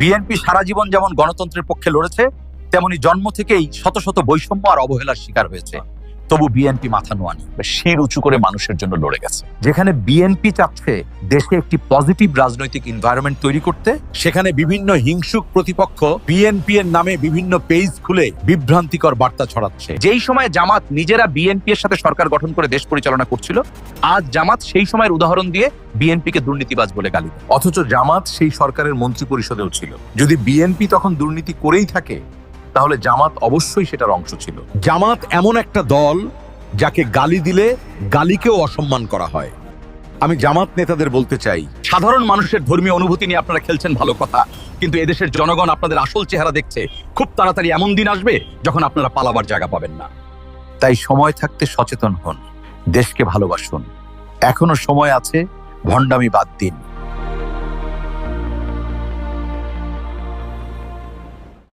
BNP সারা জীবন যেমন গণতন্ত্রের পক্ষে লড়েছে, তেমনি জন্ম থেকেই শত শত বৈষম্য আর অবহেলার শিকার হয়েছে। তবু বিএনপি মাথা নোয়ানি শির উঁচু করে মানুষের জন্য লড়ে গেছে। যেখানে বিএনপি চাচ্ছে দেশে একটি পজিটিভ রাজনৈতিক এনভায়রনমেন্ট তৈরি করতে, সেখানে বিভিন্ন হিংসুক প্রতিপক্ষ বিএনপি এর নামে বিভিন্ন পেজ খুলে বিভ্রান্তিকর বার্তা ছড়াচ্ছে। যেই সময় জামাত নিজেরা বিএনপি এর সাথে সরকার গঠন করে দেশ পরিচালনা করছিল, আজ জামাত সেই সময়ের উদাহরণ দিয়ে বিএনপিকে দুর্নীতিবাজ বলে গালি অথচ জামাত সেই সরকারের মন্ত্রী পরিষদেও ছিল। যদি বিএনপি তখন দুর্নীতি করেই থাকে তাহলে জামাত অবশ্যই সেটার অংশ ছিল। জামাত এমন একটা দল যাকে গালি দিলে গালিকেও অসম্মান করা হয়। আমি জামাত নেতাদের বলতে চাই, সাধারণ মানুষের ধর্মীয় অনুভূতি নিয়ে আপনারা খেলছেন ভালো কথা, কিন্তু এদেশের জনগণ আপনাদের আসল চেহারা দেখছে, খুব তাড়াতাড়ি এমন দিন আসবে যখন আপনারা পালাবার জায়গা পাবেন না। তাই সময় থাকতে সচেতন হন, দেশকে ভালোবাসুন। এখনও সময় আছে, ভণ্ডামি বাদ দিন।